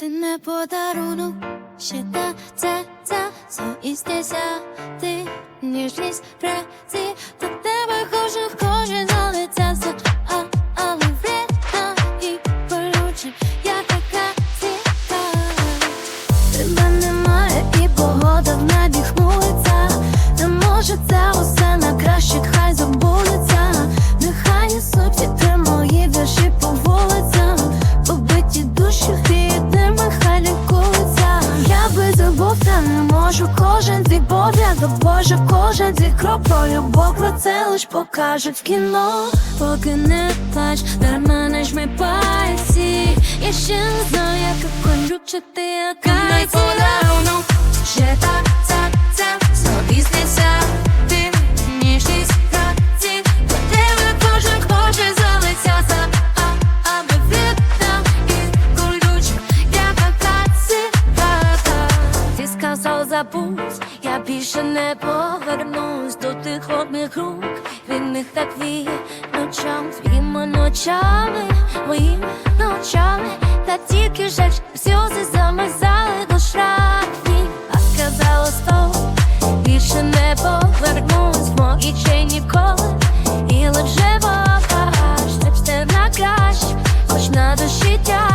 Ти не подарунок, ще та це за це, ти ніжність праці не можу кожен твій пов'язок, Боже, кожен твій крок Твою бокла це лиш покажуть в кіно, поки не плач, дарма не жми пальці. Я ще не знаю, як конючити, як найти. забудь, я більше не повернусь до тих одних рук, вільних так віє ночам, твоїми ночами, моїми ночами, та тільки жаль сльози замазали до шрафі а сказала стоп, більше не повернусь, в мої ще ніколи, і лише багаж, все на краще, хоч на душі тя.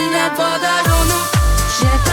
Tyle podarunów, że